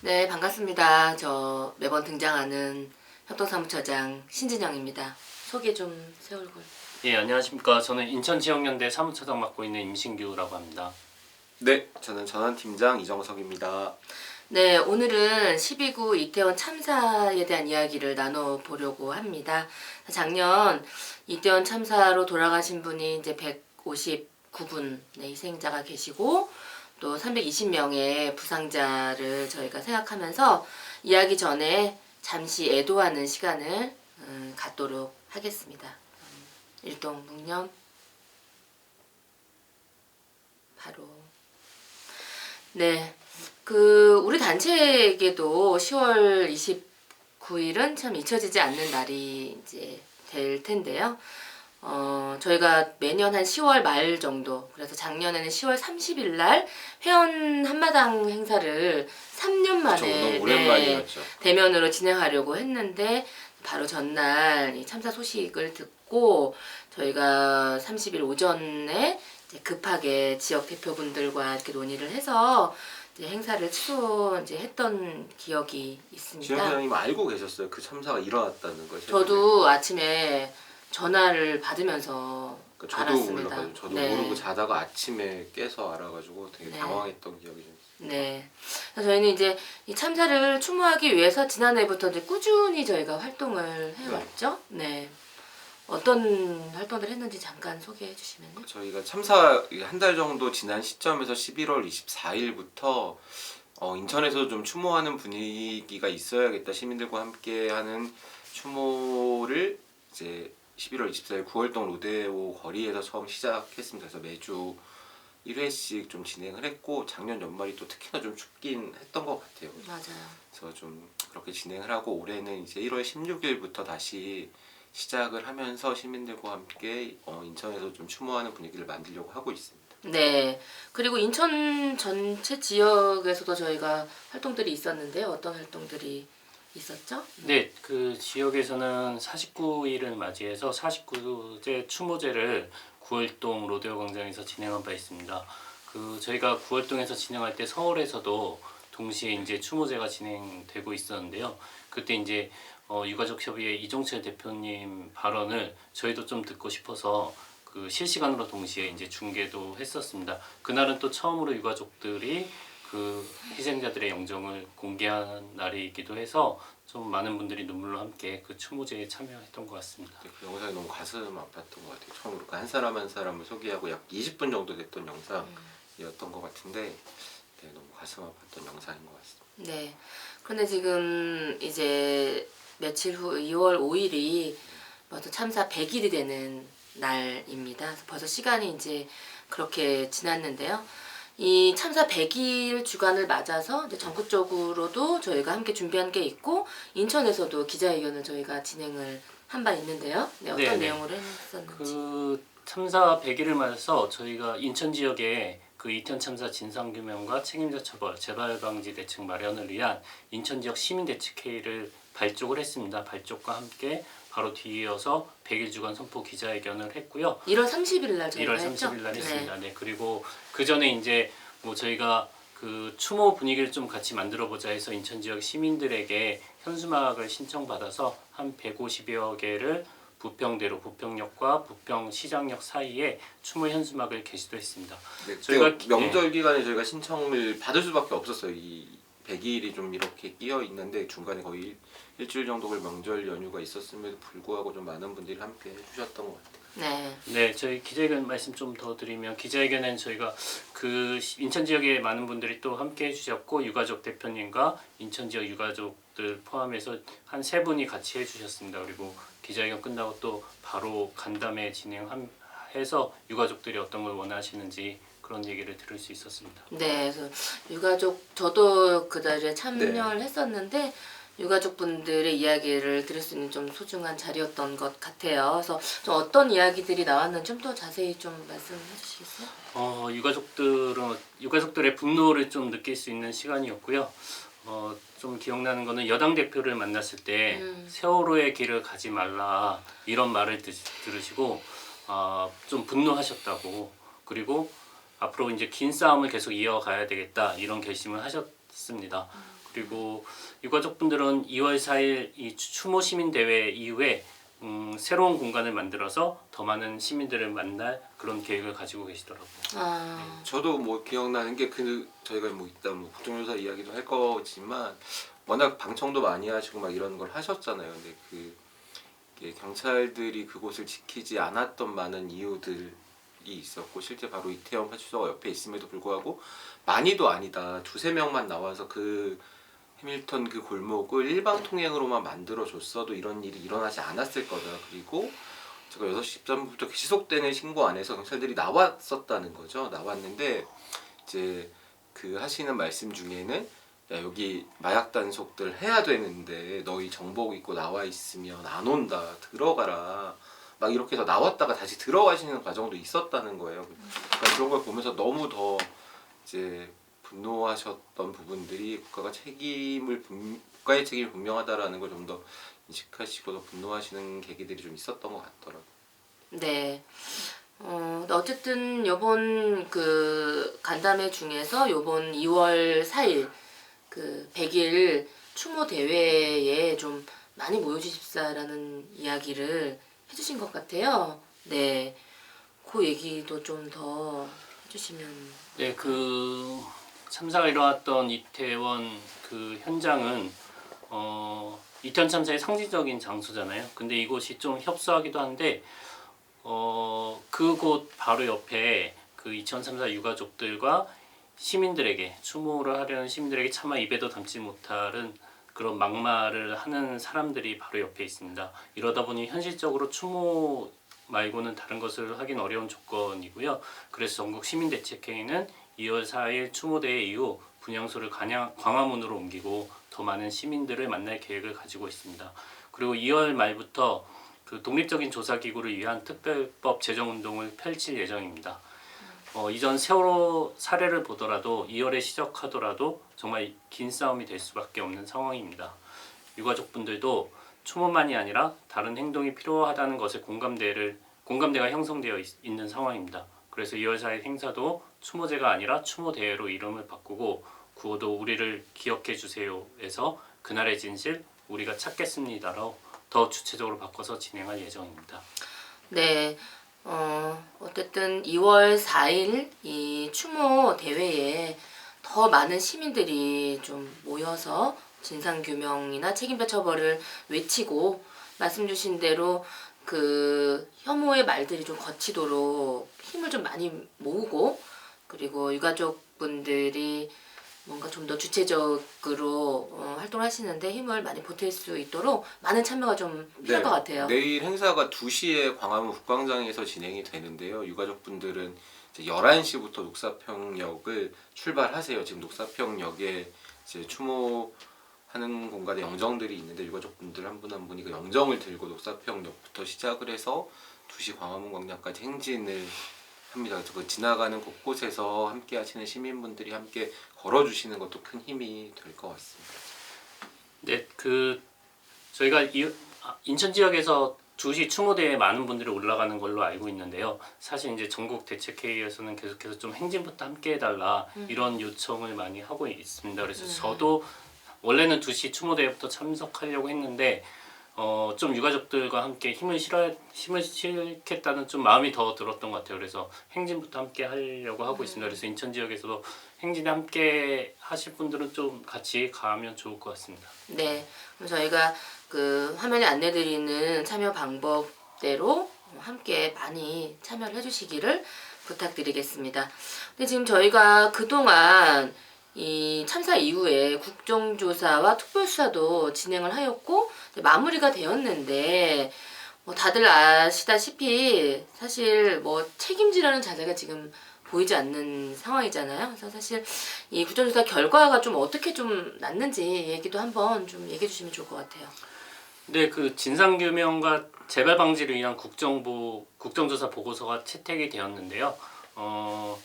네, 반갑습니다. 저 매번 등장하는 협동사무처장 신진영입니다. 소개 좀 새 얼굴. 예, 안녕하십니까. 저는 인천지역연대 사무처장 맡고 있는 임신규라고 합니다. 네, 저는 전환팀장 이정석입니다. 네, 오늘은 12구 이태원 참사에 대한 이야기를 나눠보려고 합니다. 작년 이태원 참사로 돌아가신 분이 이제 159분 네, 희생자가 계시고 또 320명의 부상자를 저희가 생각하면서 이야기 전에 잠시 애도하는 시간을 음, 갖도록 하겠습니다. 음, 일동 묵념 바로 네. 그 우리 단체에게도 10월 29일은 참 잊혀지지 않는 날이 이제 될 텐데요. 어, 저희가 매년 한 10월 말 정도, 그래서 작년에는 10월 30일 날 회원 한마당 행사를 3년 만에 네. 대면으로 진행하려고 했는데 바로 전날 이 참사 소식을 듣고 저희가 30일 오전에 급하게 지역 대표분들과 이렇게 논의를 해서 행사를 취소 이제 했던 기억이 있습니다. 회장님 알고 계셨어요? 그 참사가 일어났다는 걸. 저도 아침에 전화를 받으면서 그러니까 저도 알았습니다. 몰라가지고 저도 네. 모르고 자다가 아침에 깨서 알아가지고 되게 네. 당황했던 기억이 좀. 있어요. 네. 그래서 저희는 이제 이 참사를 추모하기 위해서 지난해부터 이제 꾸준히 저희가 활동을 해왔죠. 네. 어떤 활동들 했는지 잠깐 소개해 주시면요. 저희가 참사 한 달 정도 지난 시점에서 11월 24일부터 어, 인천에서 좀 추모하는 분위기가 있어야겠다 시민들과 함께하는 추모를 이제 11월 24일 9월동 로데오 거리에서 처음 시작했습니다. 그래서 매주 1회씩 좀 진행을 했고 작년 연말이 또 특히나 좀 춥긴 했던 것 같아요. 맞아요. 그래서 좀 그렇게 진행을 하고 올해는 이제 1월 16일부터 다시 시작을 하면서 시민들과 함께 어, 인천에서 좀 추모하는 분위기를 만들려고 하고 있습니다. 네. 그리고 인천 전체 지역에서도 저희가 활동들이 있었는데요. 어떤 활동들이 있었죠? 네, 그 지역에서는 49일을 맞이해서 49제 추모제를 9월동 로데오 광장에서 진행한 바 있습니다. 그 저희가 9월동에서 진행할 때 서울에서도 동시에 이제 추모제가 진행되고 있었는데요. 그때 이제 어, 유가족 협의회 이종철 대표님 발언을 저희도 좀 듣고 싶어서 그 실시간으로 동시에 이제 중계도 했었습니다. 그날은 또 처음으로 유가족들이 그 희생자들의 영정을 공개한 날이기도 해서 좀 많은 분들이 눈물로 함께 그 추모제에 참여했던 것 같습니다. 그 영상이 너무 가슴 아팠던 것 같아요. 처음으로 그한 사람 한 사람을 소개하고 약 20분 정도 됐던 영상이었던 것 같은데 네, 너무 가슴 아팠던 영상인 것 같습니다. 네. 그런데 지금 이제 며칠 후 2월 5일이 벌써 참사 100일이 되는 날입니다. 그래서 벌써 시간이 이제 그렇게 지났는데요. 이 참사 100일 주간을 맞아서 이제 전국적으로도 저희가 함께 준비한 게 있고 인천에서도 기자회견을 저희가 진행을 한 바 있는데요. 네, 어떤 네, 네. 내용으로 했었는지. 그 참사 100일을 맞아서 저희가 인천 지역에 그 이태원 참사 진상 규명과 책임자 처벌, 재발 방지 대책 마련을 위한 인천 지역 시민 대책회의를 발족을 했습니다. 발족과 함께 바로 뒤이어서 100일 주간 선포 기자회견을 했고요. 1월 30일 날 저희가 1월 했죠. 30일 날 네. 했습니다. 네. 그리고 그 전에 이제 뭐 저희가 그 추모 분위기를 좀 같이 만들어 보자 해서 인천 지역 시민들에게 현수막을 신청받아서 한 150여 개를 부평대로 부평역과 부평시장역 사이에 추모 현수막을 게시도 했습니다. 네, 저희가 저희가 명절 기간에 저희가 신청을 받을 수밖에 없었어요. 이 100일이 좀 이렇게 끼어 있는데 중간에 거의 일- 일주일 정도의 명절 연휴가 있었음에도 불구하고 좀 많은 분들이 함께 해주셨던 것 같아요. 네. 네, 저희 기자회견 말씀 좀 더 드리면 기자회견엔 저희가 그 시- 인천 지역의 많은 분들이 또 함께 해주셨고 유가족 대표님과 인천 지역 유가족들 포함해서 한 세 분이 같이 해주셨습니다. 그리고 기자회견 끝나고 또 바로 간담회 진행해서 유가족들이 어떤 걸 원하시는지 그런 얘기를 들을 수 있었습니다. 네, 그래서 유가족 저도 그 자리에 네. 참여를 했었는데 유가족분들의 이야기를 들을 수 있는 좀 소중한 자리였던 것 같아요. 그래서 좀 어떤 이야기들이 나왔는지 좀 더 자세히 좀 말씀해 주시겠어요? 어, 유가족들은 유가족들의 분노를 좀 느낄 수 있는 시간이었고요. 어, 좀 기억나는 거는 여당 대표를 만났을 때 음. 세월호의 길을 가지 말라 이런 말을 드, 들으시고 아, 좀 분노하셨다고 그리고 앞으로 이제 긴 싸움을 계속 이어가야 되겠다 이런 결심을 하셨 했습니다. 그리고 유가족분들은 2월 4일 이 추모 시민 대회 이후에 음, 새로운 공간을 만들어서 더 많은 시민들을 만날 그런 계획을 가지고 계시더라고요. 아, 저도 뭐 기억나는 게 그 저희가 뭐 이따 뭐 국정조사 이야기도 할 거지만 워낙 방청도 많이 하시고 막 이런 걸 하셨잖아요. 근데 그 경찰들이 그곳을 지키지 않았던 많은 이유들이 있었고 실제 바로 이태원 파출소가 옆에 있음에도 불구하고 많이도 아니다 두세 명만 나와서 그 해밀턴 그 골목을 일방 통행으로만 만들어 줬어도 이런 일이 일어나지 않았을 거다. 그리고 제가 6시 13분부터 지속되는 신고 안에서 경찰들이 나왔었다는 거죠. 나왔는데 이제 그 하시는 말씀 중에는 야 여기 마약 단속들 해야 되는데 너희 정복 입고 나와 있으면 안 온다 들어가라 막 이렇게 해서 나왔다가 다시 들어가시는 과정도 있었다는 거예요. 그러니까 그런 걸 보면서 너무 더 이제 분노하셨던 부분들이 국가가 책임을 분, 국가의 책임이 분명하다라는 걸 좀 더 인식하시고 더 분노하시는 계기들이 좀 있었던 것 같더라고요. 네. 어, 어쨌든 요번 그 간담회 중에서 요번 2월 4일 그 100일 추모 대회에 좀 많이 모여주십사라는 이야기를 해주신 것 같아요. 네. 그 얘기도 좀 더 해주시면. 네, 그 참사가 일어났던 이태원 그 현장은 어, 이태원 참사의 상징적인 장소잖아요. 근데 이곳이 좀 협소하기도 한데 어, 그곳 바로 옆에 그 이태원 참사 유가족들과 시민들에게 추모를 하려는 시민들에게 차마 입에도 담지 못하는 그런 막말을 하는 사람들이 바로 옆에 있습니다. 이러다 보니 현실적으로 추모 말고는 다른 것을 하긴 어려운 조건이고요. 그래서 전국 시민대책회의는 2월 4일 추모대회 이후 분향소를 광화문으로 옮기고 더 많은 시민들을 만날 계획을 가지고 있습니다. 그리고 2월 말부터 그 독립적인 조사 기구를 위한 특별법 제정 운동을 펼칠 예정입니다. 어, 이전 세월호 사례를 보더라도 2월에 시작하더라도 정말 긴 싸움이 될 수밖에 없는 상황입니다. 유가족분들도 추모만이 아니라 다른 행동이 필요하다는 것에 공감대를 공감대가 형성되어 있, 있는 상황입니다. 그래서 2월 4일 행사도 추모제가 아니라 추모대회로 이름을 바꾸고 구호도 우리를 기억해 주세요에서 그날의 진실 우리가 찾겠습니다로 더 주체적으로 바꿔서 진행할 예정입니다. 네. 어, 어쨌든 2월 4일 이 추모 대회에 더 많은 시민들이 좀 모여서 진상규명이나 책임자 처벌을 외치고 말씀 주신 대로 그 혐오의 말들이 좀 거치도록 힘을 좀 많이 모으고 그리고 유가족분들이 뭔가 좀 더 주체적으로 어, 활동하시는데 힘을 많이 보탤 수 있도록 많은 참여가 좀 필요할 것 같아요. 내일 행사가 2시에 광화문 국광장에서 진행이 되는데요. 유가족분들은 이제 11시부터 녹사평역을 출발하세요. 지금 녹사평역에 이제 추모하는 공간에 영정들이 있는데 유가족분들 한 분 한 분이 그 영정을 들고 녹사평역부터 시작을 해서 2시 광화문 광장까지 행진을 합니다. 그래서 그 지나가는 곳곳에서 함께 하시는 시민분들이 함께 걸어주시는 것도 큰 힘이 될 것 같습니다. 네, 그 저희가 이, 아, 인천 지역에서 2시 추모대에 많은 분들이 올라가는 걸로 알고 있는데요. 사실 이제 전국 대책회의에서는 계속해서 좀 행진부터 함께 해달라 이런 요청을 많이 하고 있습니다. 그래서 저도 원래는 2시 추모대회부터 참석하려고 했는데 어, 좀 유가족들과 함께 힘을 실어 힘을 실겠다는 좀 마음이 더 들었던 것 같아요. 그래서 행진부터 함께 하려고 하고 있습니다. 그래서 인천 지역에서도 행진에 함께 하실 분들은 좀 같이 가면 좋을 것 같습니다. 네. 그럼 저희가 그 화면에 안내드리는 참여 방법대로 함께 많이 참여를 해주시기를 부탁드리겠습니다. 근데 지금 저희가 그동안 이 참사 이후에 국정조사와 특별수사도 진행을 하였고 마무리가 되었는데 뭐 다들 아시다시피 사실 뭐 책임지라는 자세가 지금 보이지 않는 상황이잖아요. 그래서 사실 이 국정조사 결과가 좀 어떻게 좀 났는지 얘기도 한번 좀 얘기해 주시면 좋을 것 같아요. 네, 그 진상 규명과 재발 방지를 위한 국정보 국정조사 보고서가 채택이 되었는데요. 어,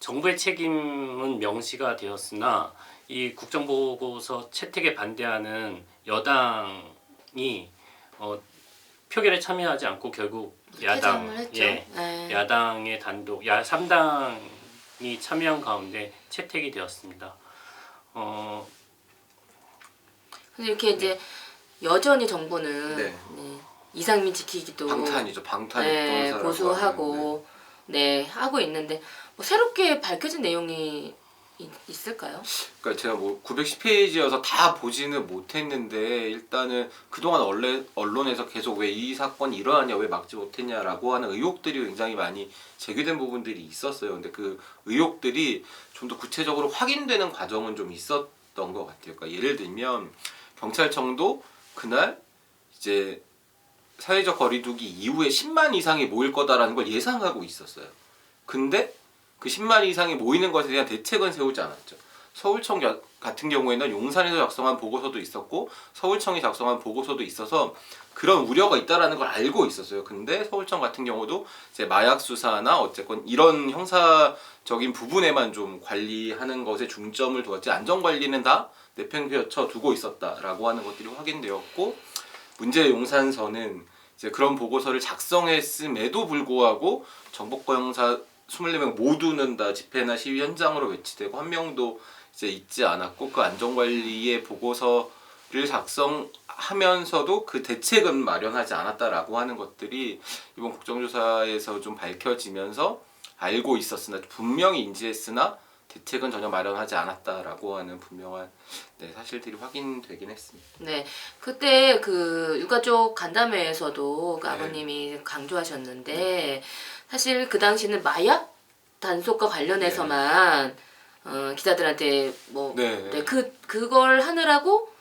정부의 책임은 명시가 되었으나 이 국정보고서 채택에 반대하는 여당이 어, 표결에 참여하지 않고 결국 야당 했죠. 예, 네. 야당의 단독 야 3당이 참여한 가운데 채택이 되었습니다. 어, 근데 이렇게 이제 여전히 정부는 네. 네, 이상민 지키기도 방탄이죠. 방탄 네, 고소하고 네 하고 있는데 뭐 새롭게 밝혀진 내용이 있, 있을까요? 그러니까 제가 뭐 910페이지여서 다 보지는 못했는데 일단은 그동안 원래 언론에서 계속 왜 이 사건이 일어나냐 왜 막지 못했냐라고 하는 의혹들이 굉장히 많이 제기된 부분들이 있었어요. 근데 그 의혹들이 좀 더 구체적으로 확인되는 과정은 좀 있었던 것 같아요. 그러니까 예를 들면 경찰청도 그날 이제 사회적 거리두기 이후에 10만 이상이 모일 거다라는 걸 예상하고 있었어요. 근데 그 10만 이상이 모이는 것에 대한 대책은 세우지 않았죠. 서울청 야- 같은 경우에는 용산에서 작성한 보고서도 있었고 서울청이 작성한 보고서도 있어서 그런 우려가 있다라는 걸 알고 있었어요. 근데 서울청 같은 경우도 이제 마약 수사나 어쨌건 이런 형사적인 부분에만 좀 관리하는 것에 중점을 두었지 안전 관리는 다 내팽개쳐 두고 있었다라고 하는 것들이 확인되었고 문제 용산서는 이제 그런 보고서를 작성했음에도 불구하고 정복과 형사 24명 모두는 다 집회나 시위 현장으로 배치되고 한 명도 이제 있지 않았고 그 안전관리의 보고서를 작성하면서도 그 대책은 마련하지 않았다라고 하는 것들이 이번 국정조사에서 좀 밝혀지면서 알고 있었으나 분명히 인지했으나 대책은 전혀 마련하지 않았다라고 하는 분명한 네, 사실들이 확인되긴 했습니다. 네, 그때 그 유가족 간담회에서도 그 네. 아버님이 강조하셨는데 사실 그 당시는 마약 단속과 관련해서만 어, 기자들한테 뭐 네. 네, 그 그걸 하느라고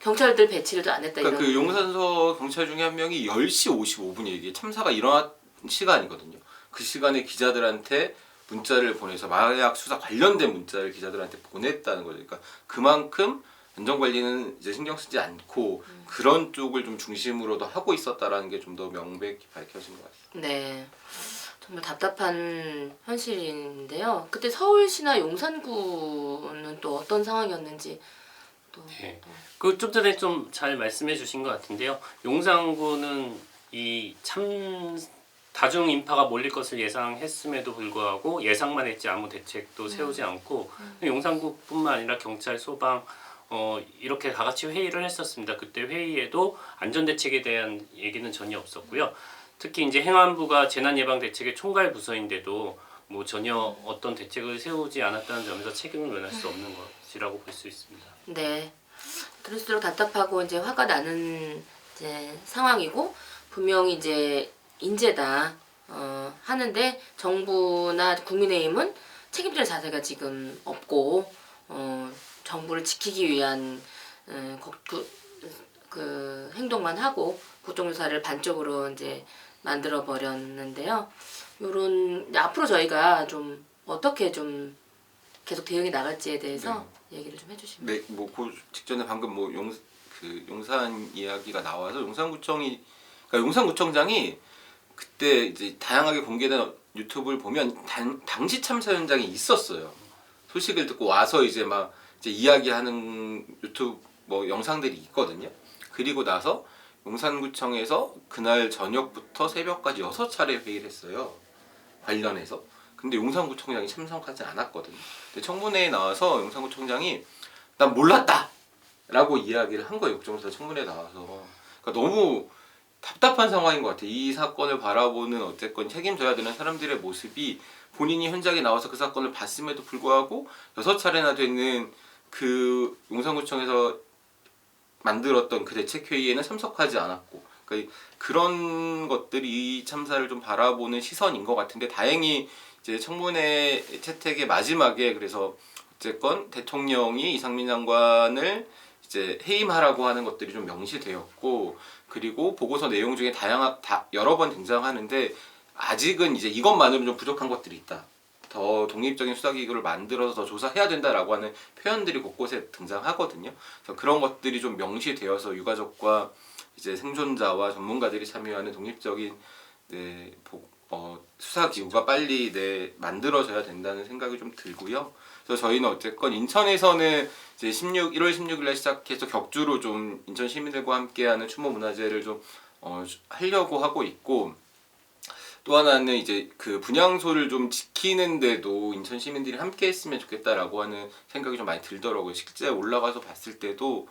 경찰들 배치를 안 했다 그러니까. 그 용산서 경찰 중에 한 명이 10시 55분이 이게 참사가 일어난 시간이거든요. 그 시간에 기자들한테 문자를 보내서 마약 수사 관련된 문자를 기자들한테 보냈다는 거죠. 그러니까 그만큼 안전 관리는 이제 신경 쓰지 않고 그런 쪽을 좀 중심으로 더 하고 있었다라는 게 좀 더 명백히 밝혀진 것 같습니다. 네. 정말 답답한 현실인데요. 그때 서울시나 용산구는 또 어떤 상황이었는지 또 네. 그 좀 전에 좀 잘 말씀해 주신 것 같은데요. 용산구는 이 참 다중 인파가 몰릴 것을 예상했음에도 불구하고 예상만 했지 아무 대책도 세우지 않고 용산구뿐만 아니라 경찰, 소방 어, 이렇게 다 같이 회의를 했었습니다. 그때 회의에도 안전 대책에 대한 얘기는 전혀 없었고요. 특히 이제 행안부가 재난 예방 대책의 총괄 부서인데도 뭐 전혀 어떤 대책을 세우지 않았다는 점에서 책임을 면할 수 없는 것이라고 볼 수 있습니다. 네. 들을수록 답답하고 이제 화가 나는 이제 상황이고 분명히 이제 인재다 어, 하는데 정부나 국민의힘은 책임질 자세가 지금 없고 어, 정부를 지키기 위한 어, 거- 그, 그 행동만 하고 국정조사를 반쪽으로 이제 만들어 버렸는데요. 요런 앞으로 저희가 좀 어떻게 좀 계속 대응이 나갈지에 대해서 얘기를 좀 해주시면. 네, 뭐그 직전에 방금 뭐 용 그 용산 이야기가 나와서 용산구청이 그러니까 용산구청장이 그때 이제 다양하게 공개된 유튜브를 보면 단, 당시 참사 현장에 있었어요. 소식을 듣고 와서 이제 막 이제 이야기하는 유튜브 뭐 영상들이 있거든요. 그리고 나서 용산구청에서 그날 저녁부터 새벽까지 여섯 차례 회의를 했어요. 관련해서. 근데 용산구청장이 참석하지 않았거든요. 근데 청문회에 나와서 용산구청장이 난 몰랐다! 라고 이야기를 한 거예요. 국정조사 청문회에 나와서. 그러니까 너무 답답한 상황인 것 같아요. 이 사건을 바라보는 어쨌건 책임져야 되는 사람들의 모습이 본인이 현장에 나와서 그 사건을 봤음에도 불구하고 여섯 차례나 되는 그 용산구청에서 만들었던 그 대책회의에는 참석하지 않았고 그러니까 그런 것들이 이 참사를 좀 바라보는 시선인 것 같은데 다행히 이제 청문회 채택의 마지막에 그래서 어쨌건 대통령이 이상민 장관을 이제 해임하라고 하는 것들이 좀 명시되었고 그리고 보고서 내용 중에 다양한 다 여러 번 등장하는데 아직은 이제 이것만으로 좀 부족한 것들이 있다. 더 독립적인 수사기구를 만들어서 더 조사해야 된다라고 하는 표현들이 곳곳에 등장하거든요. 그래서 그런 것들이 좀 명시되어서 유가족과 이제 생존자와 전문가들이 참여하는 독립적인 네, 보- 어, 수사기구가 빨리 네, 만들어져야 된다는 생각이 좀 들고요. 그래서 저희는 어쨌건 인천에서는 이제 16, 1월 16일날 시작해서 격주로 좀 인천 시민들과 함께하는 추모 문화제를 좀 어, 하려고 하고 있고 또 하나는 이제 그 분향소를 좀 지키는데도 인천 시민들이 함께 했으면 좋겠다라고 하는 생각이 좀 많이 들더라고요. 실제 올라가서 봤을 때도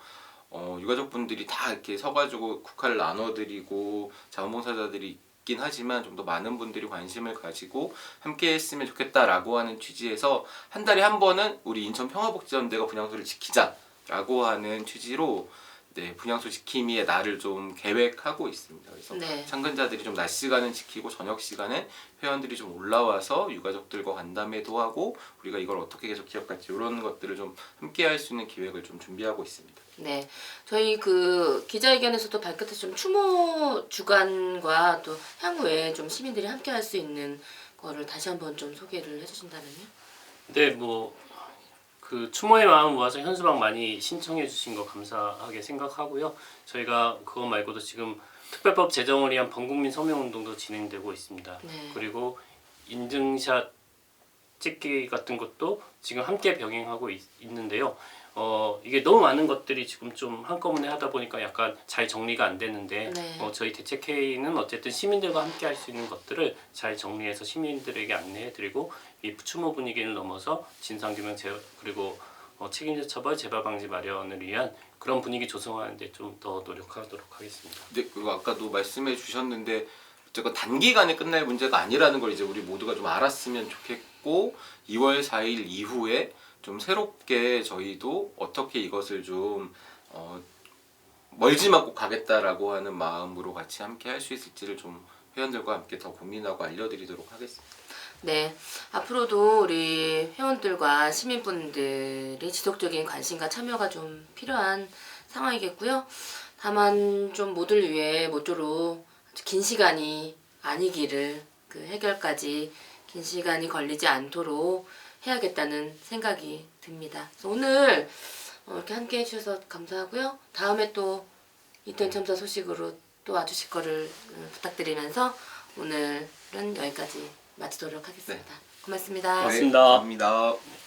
어, 유가족분들이 다 이렇게 서가지고 국화를 나눠드리고 자원봉사자들이 있 긴 하지만 좀 더 많은 분들이 관심을 가지고 함께 했으면 좋겠다라고 하는 취지에서 한 달에 한 번은 우리 인천 평화복지연대가 분향소를 지키자라고 하는 취지로 네, 분향소 지킴이의 날을 좀 계획하고 있습니다. 그래서 네. 참근자들이 좀 낮 시간은 지키고 저녁 시간에 회원들이 좀 올라와서 유가족들과 간담회도 하고 우리가 이걸 어떻게 계속 기억할지 이런 것들을 좀 함께 할 수 있는 기획을 좀 준비하고 있습니다. 네, 저희 그 기자회견에서도 밝혔듯이 좀 추모 주간과 또 향후에 좀 시민들이 함께 할 수 있는 거를 다시 한번 좀 소개를 해주신다면요. 네, 뭐 그 추모의 마음 모아서 현수막 많이 신청해 주신 거 감사하게 생각하고요. 저희가 그거 말고도 지금 특별법 제정을 위한 범국민 서명 운동도 진행되고 있습니다. 네. 그리고 인증샷 찍기 같은 것도 지금 함께 병행하고 있, 있는데요. 어 이게 너무 많은 것들이 지금 좀 한꺼번에 하다 보니까 약간 잘 정리가 안 되는데 네. 어, 저희 대책회의는 어쨌든 시민들과 함께 할 수 있는 것들을 잘 정리해서 시민들에게 안내해드리고 이 추모 분위기를 넘어서 진상규명 제 그리고 어, 책임자 처벌 재발 방지 마련을 위한 그런 분위기 조성하는데 좀 더 노력하도록 하겠습니다. 근데 그거 아까도 말씀해 주셨는데 어쨌건 단기간에 끝날 문제가 아니라는 걸 이제 우리 모두가 좀 알았으면 좋겠고 2월 4일 이후에 좀 새롭게 저희도 어떻게 이것을 좀 어, 멀지 않고 가겠다라고 하는 마음으로 같이 함께 할 수 있을지를 좀 회원들과 함께 더 고민하고 알려드리도록 하겠습니다. 네, 앞으로도 우리 회원들과 시민분들이 지속적인 관심과 참여가 좀 필요한 상황이겠고요. 다만 좀 모두를 위해 모쪼록 긴 시간이 아니기를 그 해결까지 긴 시간이 걸리지 않도록 해야겠다는 생각이 듭니다. 오늘 어, 이렇게 함께 해주셔서 감사하고요. 다음에 또 이태원 참사 소식으로 또 와주실 거를 음, 부탁드리면서 오늘은 여기까지 마치도록 하겠습니다. 고맙습니다. 고맙습니다. 감사합니다.